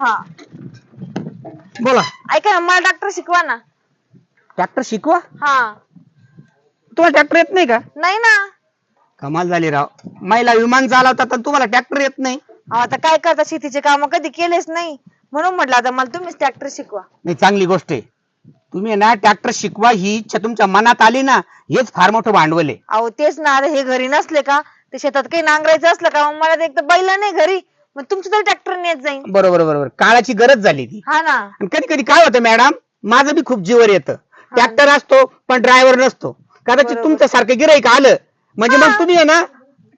हा. बोला. ऐका ना मला डॉक्टर शिकवा ना. ट्रॅक्टर शिकवा? हा. तुम्हाला ट्रॅक्टर येत नाही का? नाही ना. कमाल झाली राव. महिला विमान चालवतात तर तुम्हाला ट्रॅक्टर येत नाही. अहो, आता काय करता? शेतीचे काम कधी केलेच नाही. म्हणून म्हटलं आता मला तुम्हीच ट्रॅक्टर शिकवा. नाही चांगली गोष्ट आहे. तुम्ही ना ट्रॅक्टर शिकवा ही इच्छा तुमच्या मनात आली ना हेच फार मोठं भांडवल आहे. अहो तेच ना आता हे घरी नसले का? ते शेतात काही नांगरायचं असलं का? मग मला ते एक तर बैल नाही घरी. मग तुमचं तरी ट्रॅक्टर नेत जाईन. बरोबर बरोबर. काळाची गरज झाली ती. हा ना. आणि कधी कधी काय होतं मॅडम माझं बी खूप जीवर येतं. ट्रॅक्टर असतो पण ड्रायव्हर नसतो. कदाचित बरोबर. तुमच्या सारखं गिराईक आलं म्हणजे. मग तुम्ही आहे ना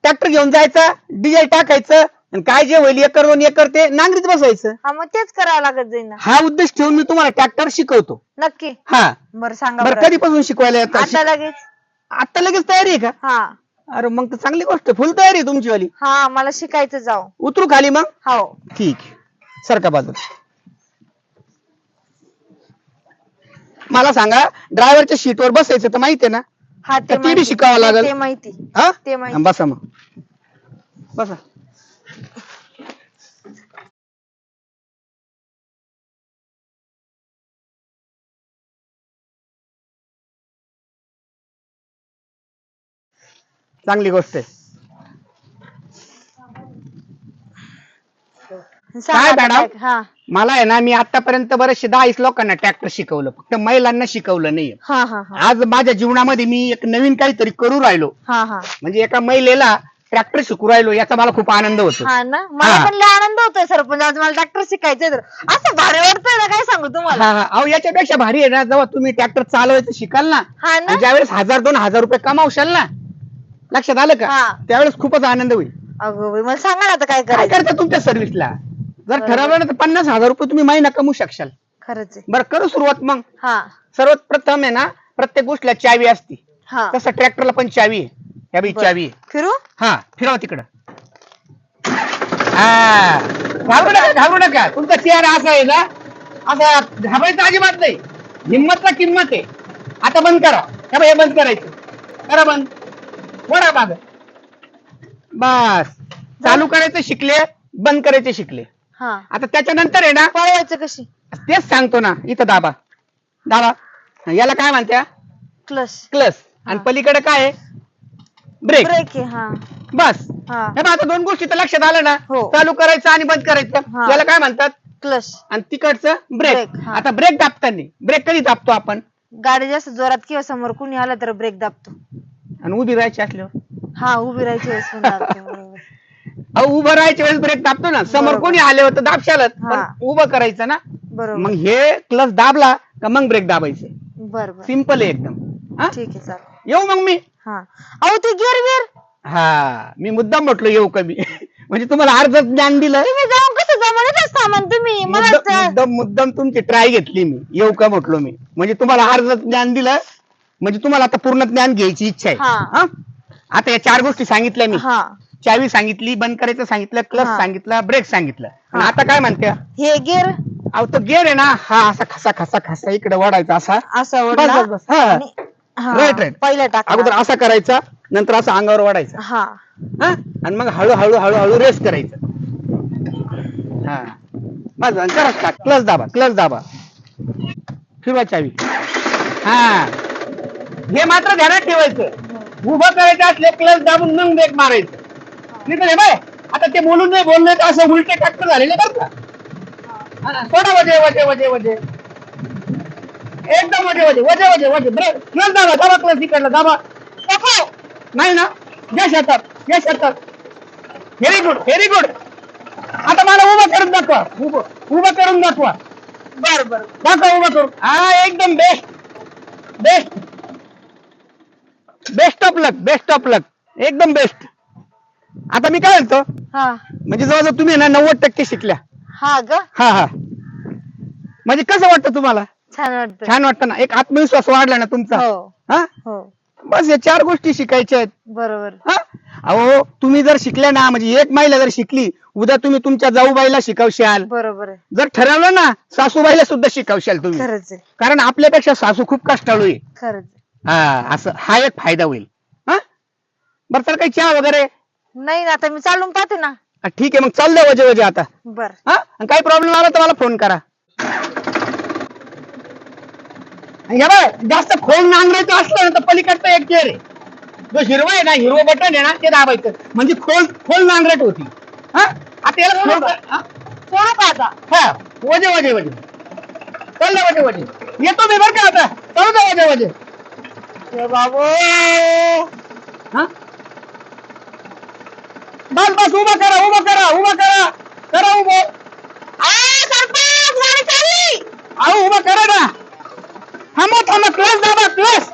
ट्रॅक्टर घेऊन जायचा डिझेल टाकायचं आणि काय जे होईल एकर दोन एकर ते नांगरीत बसायचं हा मग तेच करावं लागत जाईन ना. हा उद्देश ठेवून मी तुम्हाला ट्रॅक्टर शिकवतो. नक्की. हा. बरं सांगा बरं बरं. कधीपासून शिकवायला आता लगेच? आता लगेच तयारी आहे का? हा. अरे मग तर चांगली गोष्ट फुल तयारी आहे तुमची वाली हा मला शिकायचं जाऊ. उतरू खाली मग? हो. ठीक आहे. सारखा बाजूला? मला सांगा ड्रायव्हरच्या सीटवर बसायचं तर माहिती आहे ना? हा ते ते बी माहिती. शिकावं लागेल. ते माहिती. हा? ते माहिती. बसा मग. बसा. चांगली गोष्ट आहे. सांगा काय आता मॅडम? काय- हा. मला आहे ना मी आतापर्यंत बरेचशे दहा वीस लोकांना ट्रॅक्टर शिकवलं. फक्त महिलांना शिकवलं नाही हा हा हा. आज माझ्या जीवनामध्ये मी एक नवीन काहीतरी करू राहिलो. हा हा. म्हणजे एका महिलेला ट्रॅक्टर शिकू राहिलो याचा मला खूप आनंद होतो. हा ना? मला हा. पण लय आनंद होतोय सरपंच आज मला ट्रॅक्टर शिकायचंय तर. असं भारी वाटतंय ना काय सांगू तुम्हाला? हा हा. अहो याच्यापेक्षा भारी आहे ना जेव्हा तुम्ही ट्रॅक्टर चालवायचं शिकाल ना हा ना? आणि ज्यावेळेस हजार दोन हजार रुपये कमावशाल ना लक्षात आलं का? हा. त्यावेळेस खूपच आनंद होईल. अगं बाई, मला सांगा ना आता काय काय करायचं? करता तुमच्या सर्व्हिसला जर बरोबर. ठरवलं ना तर पन्नास हजार रुपये तुम्ही महिना कमवू शकशाल. खरंच आहे. बरं करू सुरुवात मग. हा. सर्वात प्रथम आहे ना प्रत्येक गोष्टीला चावी असते. हा. तसं ट्रॅक्टरला पण चावी आहे. या बी बरं. चावी आहे. फिरू? हा फिरवा तिकडं. हा. घाबरू नका घाबरू नका. तुमचा चेहरा असा आहे ना असा घाबरायचं अजिबात नाही. हिंमतला किंमत आहे. आता बंद करा. बघ, हे बंद करायचं. करा बंद. वडा माग बस. चालू करायचं शिकले बंद करायचे शिकले. हा. आता त्याच्यानंतर आहे ना पळवायचं कशी? तेच सांगतो ना इथं दाबा. दाबा. याला काय म्हणत्या? क्लच क्लस आणि हा. पलीकडे काय ब्रेक ब्रेक आहे हा. बस. हा. हे बघ, आता दोन गोष्टी तर लक्षात आलं ना. हो. चालू करायचं आणि बंद करायचं. हा. याला काय म्हणतात? क्लच आणि तिकडचं ब्रेक हा. आता ब्रेक दाबताना. ब्रेक कधी दाबतो आपण? गाडी जास्त जोरात किंवा समोर कुणी आलं तर ब्रेक दाबतो. आणि उभी राहायची असल्यावर? हा उभी राहायची वेळेस पण दाबतो, बरोबर. अहो उभं राहायच्या वेळेस ब्रेक दाबतो ना. समोर बरोबर. कोणी आले होतं दाबशालच. पण. उभं करायचं ना. बरोबर. मग हे क्लच दाबला का मग ब्रेक दाबायचे? बर बर सिंपल आहे एकदम. हा? ठीक आहे चालेल. येऊ मग मी. हा. अहो ते गिअर गिअर हा मी मुद्दाम म्हटलो येऊ कमी म्हणजे तुम्हाला अर्ध ज्ञान दिलं. तुम्ही जाऊन कसं जमानच सामान तुम्ही? मला मुद्दाम मुद्दाम मुद्दाम तुमची ट्राय घेतली मी. येऊ का म्हटलो मी. म्हणजे तुम्हाला अर्ध ज्ञान दिलं म्हणजे तुम्हाला आता पूर्ण ज्ञान घ्यायची इच्छा आहे. हा. हा? आता या चार गोष्टी सांगितल्या मी. हा. चावी सांगितली बंद करायचं सांगितलं क्लच हा. सांगितलं ब्रेक सांगितलं. आणि हा. आता काय म्हणते? हे गिअर अहो तो गेर आहे ना हा असा खसा खसा खसा इकडे वाढायचा असा. असा बस ओढला? बस बस. हा. आणि- हा, Right, right. पहिला टाका अगोदर असा करायचा नंतर असा अंगावर वाढायचा हा. हा? आणि मग हळू हळू हळू हळू रेस करायचं. हा. बस क्लच दाबा क्लच दाबा. फिरवा चावी. हा. हे मात्र ध्यानात ठेवायचं. उभं करायचं असले क्लच दाबून मग ब्रेक मारायचं. नाही तर बाय. आता ते बोलून नाही बोलले तर असं उलटे ट्रॅक्टर झालेले बरं का? हा, सोडा वजे वजे वजे वजे. एकदम वजे वजे वजे वजे वजे. ब्रेक क्लच दाबा दाबा क्लच तिकडला दाबा. नाही ना? या शेतात या शेतात. व्हेरी गुड व्हेरी गुड आता मला उभं करून दाखवा. उभं उभं करून दाखवा. बर बर. दाखवा उभं करून. हा एकदम best best best of luck best of luck एकदम बेस्ट आता मी काय म्हणतो? हा. म्हणजे जवळजवळ तुम्ही ना नव्वद टक्के शिकल्या. हा ग. हा हा. म्हणजे कसं वाटतं तुम्हाला? छान वाटत. छान वाटतं ना? एक आत्मविश्वास वाढला ना तुमचा. हो. हा? हो. बस या चार गोष्टी शिकायच्या आहेत. बरोबर. हा? अहो तुम्ही जर शिकल्या ना म्हणजे एक महिला जर शिकली उद्या तुम्ही तुमच्या जाऊबाईला शिकवशाल. बरोबर आहे. जर ठरवलं ना सासूबाईला सुद्धा शिकवशाल तुम्ही. खरंच आहे. कारण आपल्यापेक्षा सासू खूप कष्टाळू आहे. खरंच आहे. हा असं हा एक फायदा होईल. हा? बरं तर काही चहा वगैरे? नाही ना आता मी चालून पाहते ना. हा, ठीक आहे मग चाल द्या वजे वजे आता. बर. हा? आणि काही प्रॉब्लेम आला तर मला फोन करा. हे बघ जास्त खोल नांगरायचं असलं ना तर पलीकडचं एक चेअर आहे. जो हिरवा आहे ना हिरवं बटन आहे ना ते दाबायचं. म्हणजे खोल खोल नांगरट होती. हा? आता याला खोल हा? सोडू का आता. हा वजे वजे वजे. चल ना वजे वजे. येतो मी बरं का आता. चालू दे वजे वजे. बाबू! हा? बस बस उभा करा उभा करा उभा करा करा उभं. अहो उभा करा ना. थांबा थांबा क्लास दाबा क्लास.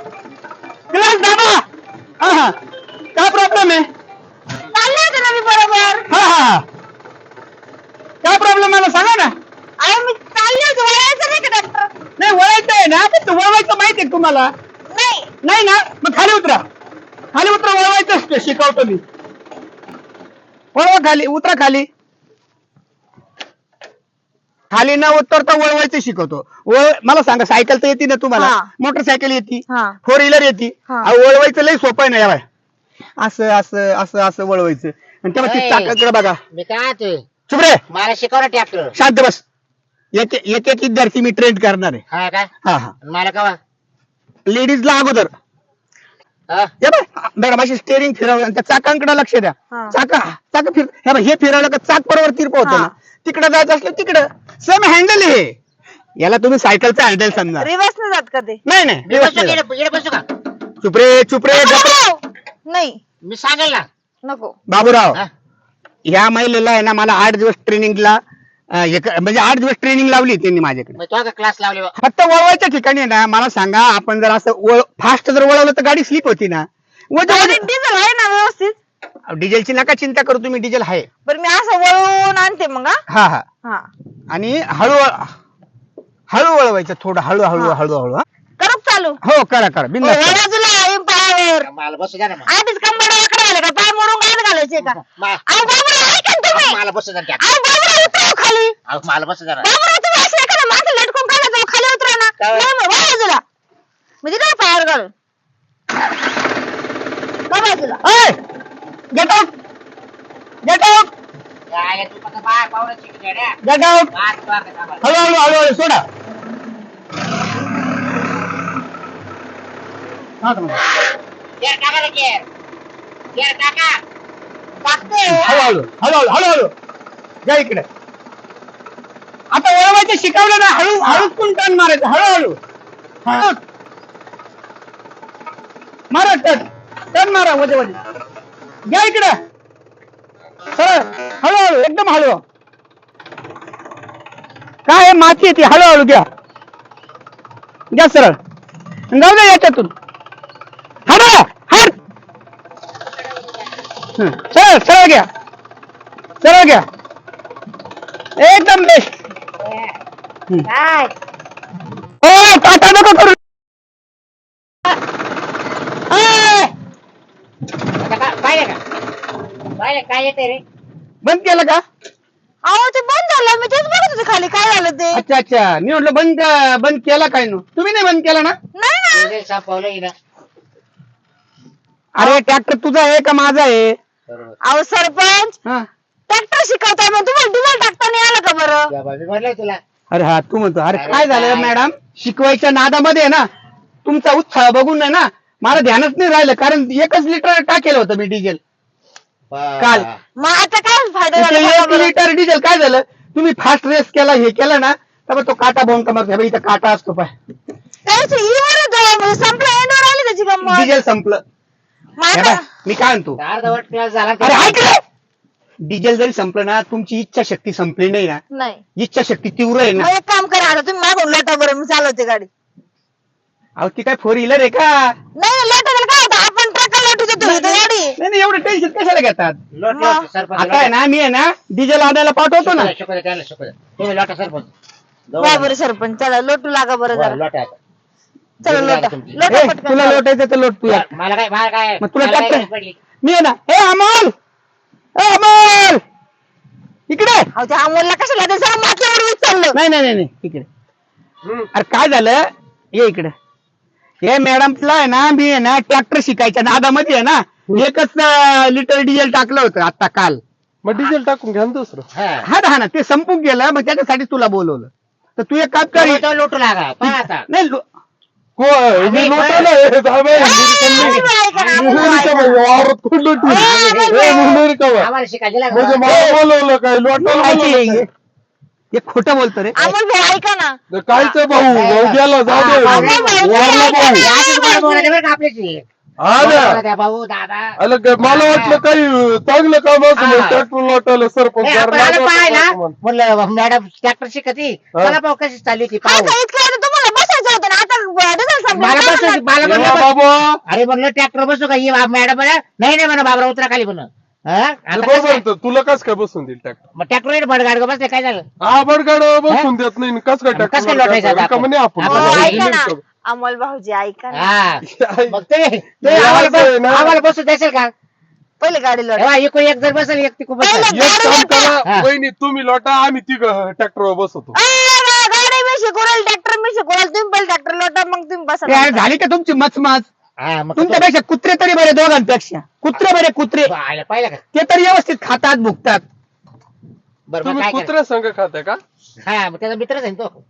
क्लास दाबा. हा हा. काय प्रॉब्लेम आहे? चालले होते ना मी बरोबर. हा हा काय प्रॉब्लेम मला सांगा ना. अरे मी चालले होते वळायचं नाही का डॉक्टर नाही वळायचं आहे ना पण ते वळवायचं माहिती आहे तुम्हाला? नाही ना मग खाली उतरा. खाली उतरा वळवायचं असतं शिकवतो मी. वळवा खाली उतरा खाली. खाली न उतरता वळवायचं शिकवतो. वळ मला सांगा सायकल तर येते ना तुम्हाला? हा. मोटरसायकल येते? हा. फोर व्हीलर येते? हा. अहो, वळवायचं लय सोपं आहे ना यावाय असं असं असं असं वळवायचं. आणि तेव्हा ती. चाकाकडे बघा. मी काय ते चुप रे. मला शिकव ना ट्रॅक्टर. शांत बस. एक एक एक विद्यार्थी मी ट्रेन करणार आहे. हा काय हा हा. मला कवा? लेडीजला अगोदर हा? हे बघ मॅडम अशी स्टेरिंग फिरवलं आणि त्या चाकांकडे लक्ष द्या हा. चाका चाक फिर हे बघ, हे फिरवलं का चाक बरोबर तिरपं होतं हा. ना तिकडे जायचं असलं तिकडं सेम हँडल हे याला तुम्ही सायकलचा हँडल समजा रिवर्स नाही जात का ते नाही नाही मी व्यवस्थित बसू आहे. इकडे- इकडे बसू का चुपरे चुपरे. नाही मी सांगेल ना नको बाबूराव हा? या महिलेला आहे ना मला आठ दिवस ट्रेनिंगला म्हणजे आठ दिवस ट्रेनिंग लावली त्यांनी माझ्याकडे. तो क्लास लावले बा? फक्त वळवायच्या ठिकाणी आहे ना मला सांगा आपण जर असं फास्ट जर वळवलं तर गाडी स्लिप होती ना. गाडीत डिझेल आहे ना व्यवस्थित? डिझेलची नका चिंता करू तुम्ही डिझेल आहे. बरं मी असं वळवून आणते मग हा? हा हा. हा. आणि हळू हळू वळवायचं थोडं हळू हळू हा. हळू हळू हा. करू का चालू? हो करा करा. बिंदास करा. बाजूला पायावर. मला बसू द्या ना मग. आधीच वाकडे आले का? पाय मोडून घालायचे का? मा- अहो बाबूराव ऐका ना तुम्ही. मला बसू द्या ट्रॅक्टर अहो बाबूराव उतरा. खाली अहो, मला बसू द्या ना बाबूराव तुम्ही असं एखादा माणसं लटकून काढा जाऊ खाली उतरा ना काय? नाही मग वा बाजूला म्हणजे ना पायावर घालून वा बाजूला गेट आउट गेट आउट काय तू कसं बाय पाहुणं शिकू दे रे. गेट आउट बाय, तू आता थांबा. हळू हळू हळू हळू सोडा हा. गेअर टाका रे, गेअर. गेअर टाका. टाकते हळू हळू हळू हळू हळू हळू जा इकडे ते शिकवलं ना हळू हळूच पण टर्न मारायचं हळूहळू. हळू मारा टन टन मारा वजे वजे. घ्या इकडे. सरळ हळूहळू एकदम हळू. काय माती येते हळूहळू घ्या. घ्या सरळ. जाऊ द्या याच्यातून. हरा हर सरळ सरळ घ्या. सरळ घ्या. एकदम बेस्ट काय? ओ टाटा नको करू. ए, पाहिलं का? पाहिलं काय येते रे? बंद केलं का? अहो ते बंद झालं. मी तेच बघत होते खाली. काय झालं ते? अच्छा अच्छा. मी म्हटलं बंद बंद केला काय नो? तुम्ही नाही बंद केला ना? नाही ना. तुझे संपवलं हिनं. अरे ट्रॅक्टर तुझा आहे का माझा आहे? बरोबर. अहो सरपंच. हा. ट्रॅक्टर शिकवताय मग तुम्हाला डिझेल टाकता नाही आलं का बरं? या म्हणलं तुला. अरे हा तू म्हणतो अरे अरे काय झालं? मॅडम? शिकवायच्या नादामध्ये आहे ना तुमचा उत्साह बघून आहे ना मला ध्यानच नाही राहिलं कारण एकच लिटर टाकेलं होतं मी डिझेल काल. मग आता काय फायदा झाला एक बरं. लिटर डिझेल काय झालं? तुम्ही फास्ट रेस केला हे केलं ना तर तो काटा बॉम्ब कमर इथं काटा असतो पाय. आहे, म्हणजे संपलं एंडवर आली त्याची गंमत. डिझेल संपलं. मग हे आता बघ, मी काय म्हणतो? अर्धवट क्लास झाला अरे ऐक रे! डिझेल जरी संपलं ना तुमची इच्छा शक्ती संपली नाही ना. नाही. इच्छा शक्ती तीव्र आहे ना. मग एक काम करा आता तुम्ही मागून लोटा बरं मी चालवते गाडी. अहो ती काय फोर व्हीलर आहे का? नाही लोटायला काय होतं? आपण ट्रक लोटू देतो इथं गाडी. नाही नाही एवढं टेन्शन कशाला घेतात? लोट मग. लोट सरपंच आता आहे ना मी आहे ना डिझेल आणायला पाठवतो ना. शिकू दे त्याला तुम्ही लोटा सरपंच. वा बरं सरपंच चला लोटू लागा बरं बरं, जरा. लोटा. चला लोटा. लोटा ए, पटकन तुला. लोटायचं तर लोट तू एक. मला काय मला काय? मग तुला मला काय टाकतं. गरज पडली? मी आहे ना ए अमोल! ए अमोल! इकडे! अहो त्या अमोलला कशाला ते माथ्यावर चाललं नाही नाही नाही नाही, इकडे. अरे काय झालं? ये इकडे. हे मॅडमला आहे ना मी आहे ना ट्रॅक्टर शिकायच्या नादामध्ये आहे ना एकच अं, लिटर डिझेल टाकलं होतं आता काल. मग डिझेल टाकून घ्या ना दुसरं. हा. हा ना हा ना ते संपून गेलं मग त्याच्यासाठी तुला बोलवलं. तर तू एक काम कर. तो लोटू लागा पहा आता. नाही लो- होय मी आहे, मुली वावरात कोण मुली? आम्हाला शिकायला म्हणजे? मला बोलवलं काय? हे खोटं बोलतो रे. अमोल भाऊ ऐका ना. कायचं भाऊ? भाऊ गेला जाऊ दे वारला भाऊ. ना. या आधीच मला आपल्याशी. हा ना. भाऊ दादा. अरे मला वाटलं काही चांगलं काम असं हा. ट्रॅक्टर लोटायला सरपंच ए, आपण आलं पाहायला. म्हणलं मॅडम ट्रॅक्टर शिकती. हा. चला पाहू कशी चालली होती काय तुम्हाला बसायचं होतं ना. आता डिझेल संपलं. मला काय बसू करणार? मला म्हणलं बस. बाबा. अरे म्हणलं ट्रॅक्टर बसू का? ही मॅडम म्हणा. नाही नाही म्हणा बाबरा उतरा खाली म्हणून. हा? तुला कस काय बसून देईल ट्रॅक्टर मग ट्रॅक्टर भडगाड बसले काय झालं? हा बडगाड बसून देत नाही. कस काय कसं काय लोटायचं आता ट्रॅक्टर आपण? म्हणे आपण हो, आपण? ऐका ना. अमोल भाऊजी ऐका ना. हा. मग ते ते आम्हाला बस- ना. आम्हाला बसू देशील का? पहिले गाडी लोट. तेव्हा एक जर बसेल एक तिकून बसेल. पहिले एक काम करा हा. वहिनी तुम्ही लोटा आम्ही तिघ ट्रॅक्टरवर बसवतो. शिकवल ट्रॅक्टर मी शिकवल तुम्ही पहिले ट्रॅक्टर लोटा मग तुम्ही बसा यार झाली का तुमची मचमच? हा मग तुमच्यापेक्षा कुत्रे तरी बरे दोघांपेक्षा. कुत्रे बरे कुत्रे. तो- आलं पाहिलं का? ते तरी व्यवस्थित खातात भुकतात. बरं मग तुम्ही काय कुत्र्या संघ खाताय का? करा? हा मग त्याचा मित्रच आहे ना तो.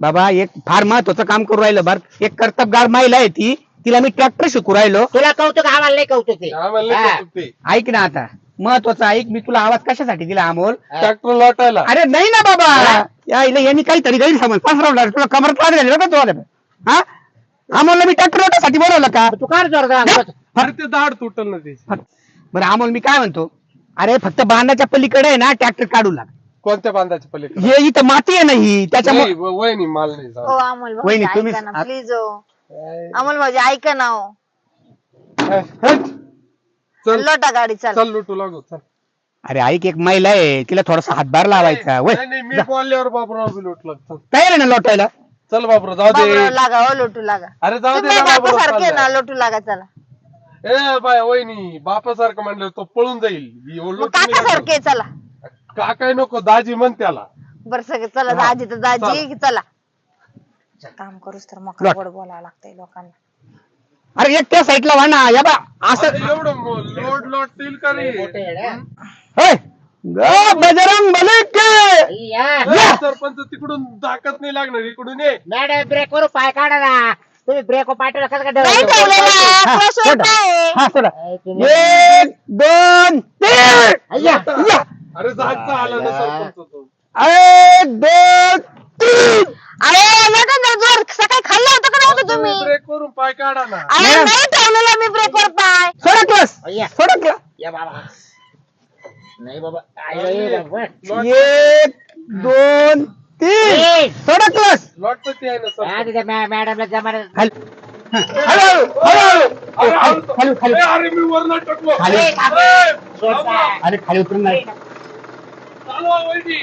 बाबा एक फार महत्वाचं काम करू राहिलं बर. एक कर्तबगार महिला आहे ती. तिला मी ट्रॅक्टर शिकू राहिलो. तुला कौतुक आम्हाला नाही कौतुक ते आम्हाला नाही हा. कौतुक ते ऐक ना आता. महत्वाचं ऐक मी तुला आवाज कशासाठी दिला अमोल? ट्रॅक्टर लोटायला. अरे नाही ना बाबा. या इला यांनी काहीतरी गैरसमज. पसरवला तुला कमरत लागले झाली बघा तुला हा? अमोलला मी ट्रॅक्टर लोटासाठी बोलवलं का? तू काय जोर अरे ते दाढ तुटल ना त्याची. बरं अमोल मी काय म्हणतो? अरे फक्त बांधाच्या पलीकडे आहे ना ट्रॅक्टर काढू लाग. कोणत्या बांधाच्या पलीकडे? हे इथं माती आहे नाही त्याच्यामुळे नाही, व- वहिनी माल नाही जाऊ अमोल वहिनी, भाऊजी तुम्ही- ऐका ना प्लीज ओ अमोल भाऊजी ऐका ना. हट. चल. लोटा गाडी चाल. चल लुटू लागू चल. अरे ऐक एक महिला आहे तिला थोडासा हातभार लावायचा. वय. नाही नाही मी बोलल्यावर बाबराव बी लोटला चल. तयार आहे ना लोटायला? चल बाबराव जाऊ दे. लागा हो लोटू लागा. अरे जाऊ दे तुम्ही ना बाबराव ना चाललाय. लोटू लागा चला. ए बाय वहिनी बापासारखं म्हणलं तो पळून जाईल. ही मग लोटून काका नाही सारखे चला. काकाय नको दाजी म्हण त्याला. बर सगळे चला हा, दाजी तर दाजी चला. काम करूस तर मग लोट. गोड बोलावं लागतंय लोकांना. अरे एक त्या साईडला वा ना या बा असं एवढं लोट लोटतील का रे? होय. ग बजरंग बली की या. सरपंच तिकडून दाखत नाही लागणार इकडून ये. मॅडम ब्रेक करू पाय काढा ना. तुम्ही ब्रेक पाठवला कसं काय नाही ठेवलं? हा, सोडा. हा सोडा. तुम्ही- एक दोन तीन! अय्या. या. अरे जागचा आला ना सरपंच तो. एक दोन तीन! अरे नका जोर. सकाळी खाल्लं होतं का तुम्ही. ब्रेक करून पाय काढा ना. अरे मॅडम. नाही ठेवलेला मी ब्रेकवर पाय. सोडा क्लास अय्या. सोडा क्लास या बाबा. नाही बाबा. एक दोन तीन. तीन. सोडा क्लास लोटचं ते आहे ना सरपंच. तिथे मॅ- मॅडमला जमाना हॅल. हॅलो हॅलो अरे, खाली खाली खाली ए, अरे मी वरनं टाकलो. खाली. ए, सोडा. अरे खाली उतरून नाही. चालवा वहिनी.